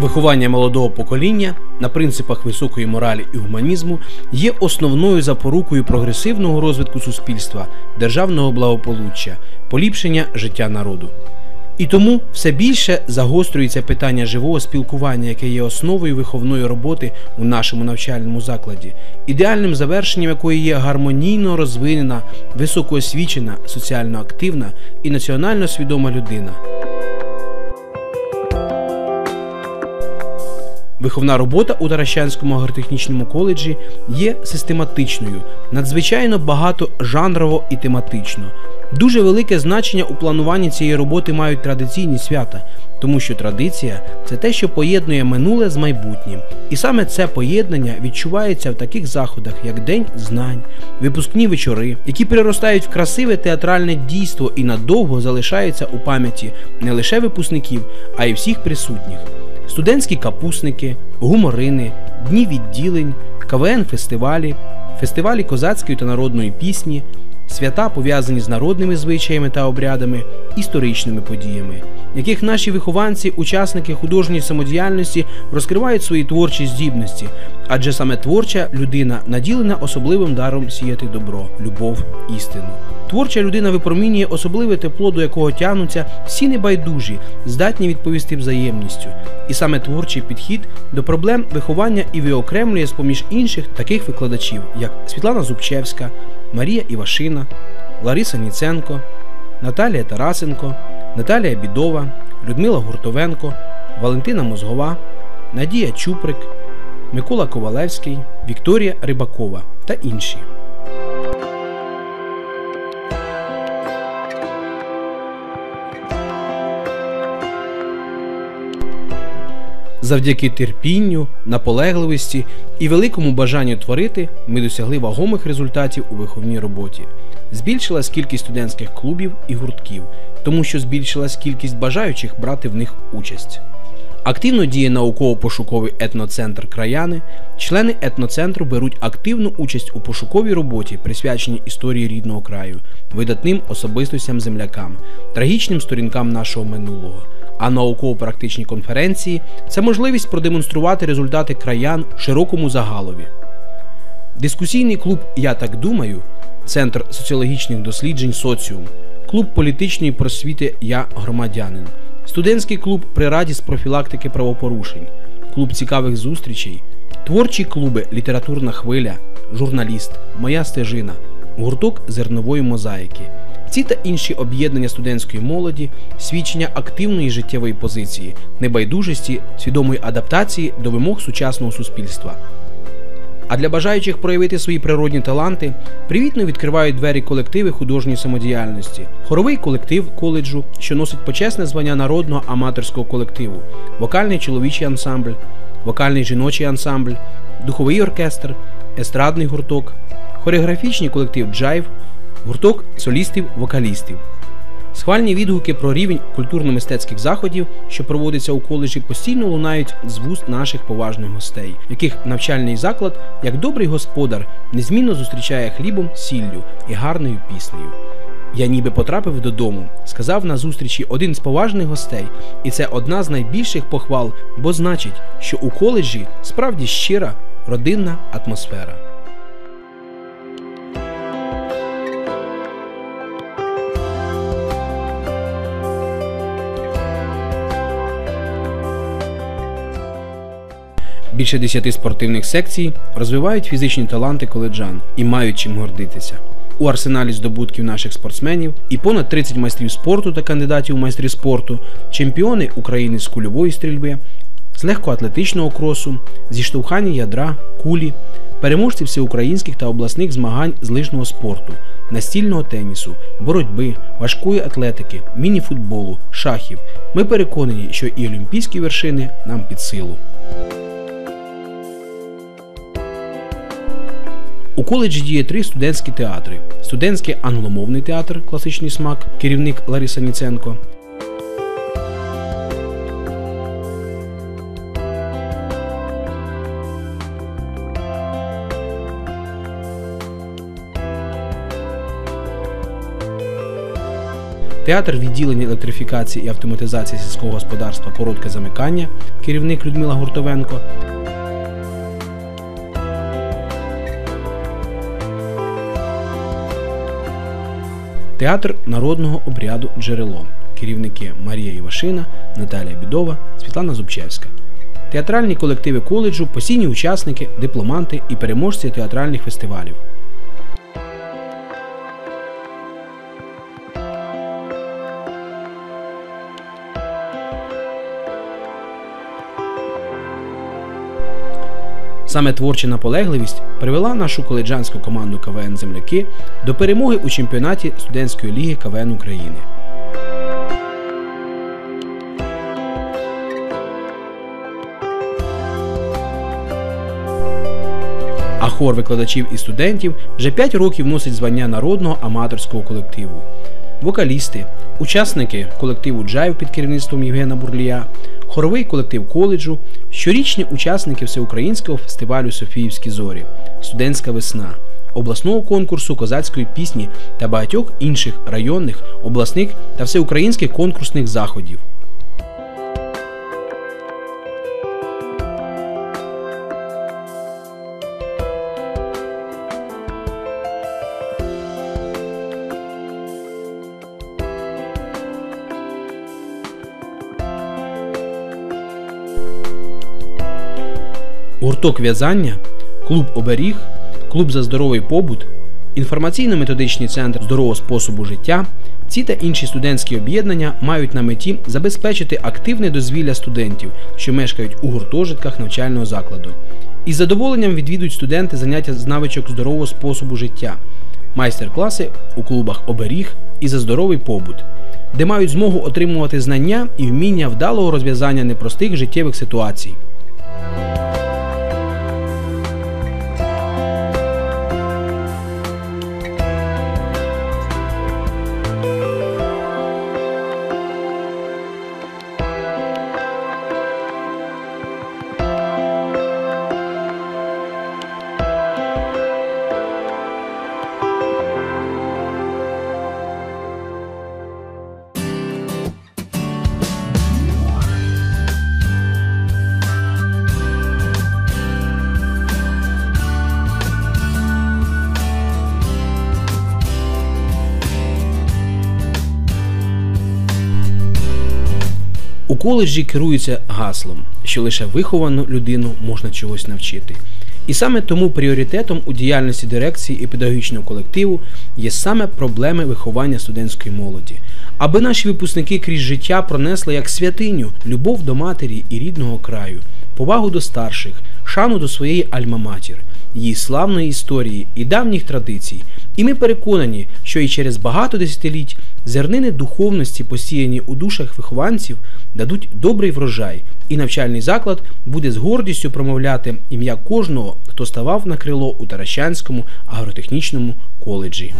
Виховання молодого покоління на принципах високої моралі і гуманізму є основною запорукою прогресивного розвитку суспільства, державного благополуччя, поліпшення життя народу. І тому все більше загострюється питання живого спілкування, яке є основою виховної роботи у нашому навчальному закладі, ідеальним завершенням якої є гармонійно розвинена, високоосвічена, соціально активна і національно свідома людина. Виховна робота у Таращанському агротехнічному коледжі є систематичною, надзвичайно багатожанрово і тематично. Дуже велике значення у плануванні цієї роботи мають традиційні свята, тому що традиція це те, що поєднує минуле з майбутнім. І саме це поєднання відчувається в таких заходах, як День знань, випускні вечори, які переростають в красиве театральне дійство і надовго залишаються у пам'яті не лише випускників, а й всіх присутніх студентські капусники, гуморини, дні відділень, КВН-фестивалі, фестивалі козацької та народної пісні, свята пов'язані з народними звичаями та обрядами, історичними подіями, яких наші вихованці, учасники художньої самодіяльності розкривають свої творчі здібності, адже саме творча людина наділена особливим даром сіяти добро, любов, істину. Творча людина випромінює особливе тепло, до якого тягнуться всі небайдужі, здатні відповісти взаємністю. І саме творчий підхід до проблем виховання і виокремлює з поміж інших таких викладачів, як Світлана Зубчевська, Марія Івашина, Лариса Ніценко, Наталія Тарасенко, Наталія Бідова, Людмила Гуртовенко, Валентина Мозгова, Надія Чуприк, Микола Ковалевський, Вікторія Рибакова та інші. Завдяки терпінню, наполегливості і великому бажанню творити ми досягли вагомих результатів у виховній роботі. Збільшилась кількість студентських клубів і гуртків, тому що збільшилась кількість бажаючих брати в них участь. Активно діє науково-пошуковий етноцентр краяни. Члени етноцентру беруть активну участь у пошуковій роботі, присвяченій історії рідного краю, видатним особистостям землякам, трагічним сторінкам нашого минулого. А науково-практичні конференції це можливість продемонструвати результати краян широкому загалові. Дискусійний клуб Я так думаю, Центр соціологічних досліджень Соціум, клуб політичної просвіти Я громадянин, студентський клуб при раді з профілактики правопорушень, клуб цікавих зустрічей, творчі клуби Літературна хвиля, журналіст, Моя стежина, гурток зернової мозаїки. Ці та інші об'єднання студентської молоді, свідчення активної життєвої позиції, небайдужості, свідомої адаптації до вимог сучасного суспільства. А для бажаючих проявити свої природні таланти привітно відкривають двері колективи художньої самодіяльності, хоровий колектив коледжу, що носить почесне звання народного аматорського колективу, вокальний чоловічий ансамбль, вокальний жіночий ансамбль, духовий оркестр, естрадний гурток, хореографічний колектив Джайв гурток солістів-вокалістів. Схвальні відгуки про рівень культурно-мистецьких заходів, що проводяться у коледжі, постійно лунають з вуст наших поважних гостей, яких навчальний заклад, як добрий господар, незмінно зустрічає хлібом, сіллю і гарною піснею. Я ніби потрапив додому, сказав на зустрічі один з поважних гостей, і це одна з найбільших похвал, бо значить, що у коледжі справді щира родинна атмосфера. Більше десяти спортивних секцій розвивають фізичні таланти коледжан і мають чим гордитися. У арсеналі здобутків наших спортсменів і понад 30 майстрів спорту та кандидатів у майстрі спорту, чемпіони України з кульової стрільби, з легкоатлетичного кросу, зі штовхання ядра, кулі, переможці всеукраїнських та обласних змагань з лижного спорту, настільного тенісу, боротьби, важкої атлетики, міні-футболу, шахів. Ми переконані, що і олімпійські вершини нам під силу. У коледжі діє три студентські театри: студентський англомовний театр, класичний смак, керівник Лариса Ніценко. театр відділення електрифікації і автоматизації сільського господарства Коротке замикання, керівник Людмила Гуртовенко. Театр народного обряду Джерело. Керівники Марія Івашина, Наталія Бідова, Світлана Зубчевська. Театральні колективи коледжу, постійні учасники, дипломанти і переможці театральних фестивалів. Саме творча наполегливість привела нашу коледжанську команду КВН Земляки до перемоги у чемпіонаті студентської ліги КВН України. А хор викладачів і студентів вже 5 років носить звання народного аматорського колективу. Вокалісти, учасники колективу Джайв під керівництвом Євгена Бурлія, хоровий колектив коледжу, щорічні учасники всеукраїнського фестивалю Софіївські зорі, студентська весна, обласного конкурсу козацької пісні та багатьох інших районних, обласних та всеукраїнських конкурсних заходів. Гурток в'язання, клуб оберіг, клуб за здоровий побут, інформаційно-методичний центр здорового способу життя. Ці та інші студентські об'єднання мають на меті забезпечити активне дозвілля студентів, що мешкають у гуртожитках навчального закладу. Із задоволенням відвідують студенти заняття з навичок здорового способу життя, майстер-класи у клубах оберіг і за здоровий побут, де мають змогу отримувати знання і вміння вдалого розв'язання непростих життєвих ситуацій. Коледжі керуються гаслом, що лише виховану людину можна чогось навчити. І саме тому пріоритетом у діяльності дирекції і педагогічного колективу є саме проблеми виховання студентської молоді, аби наші випускники крізь життя пронесли як святиню любов до матері і рідного краю, повагу до старших, шану до своєї альма-матір, її славної історії і давніх традицій. І ми переконані, що і через багато десятиліть зернини духовності, посіяні у душах вихованців, дадуть добрий врожай, і навчальний заклад буде з гордістю промовляти ім'я кожного, хто ставав на крило у Таращанському агротехнічному коледжі.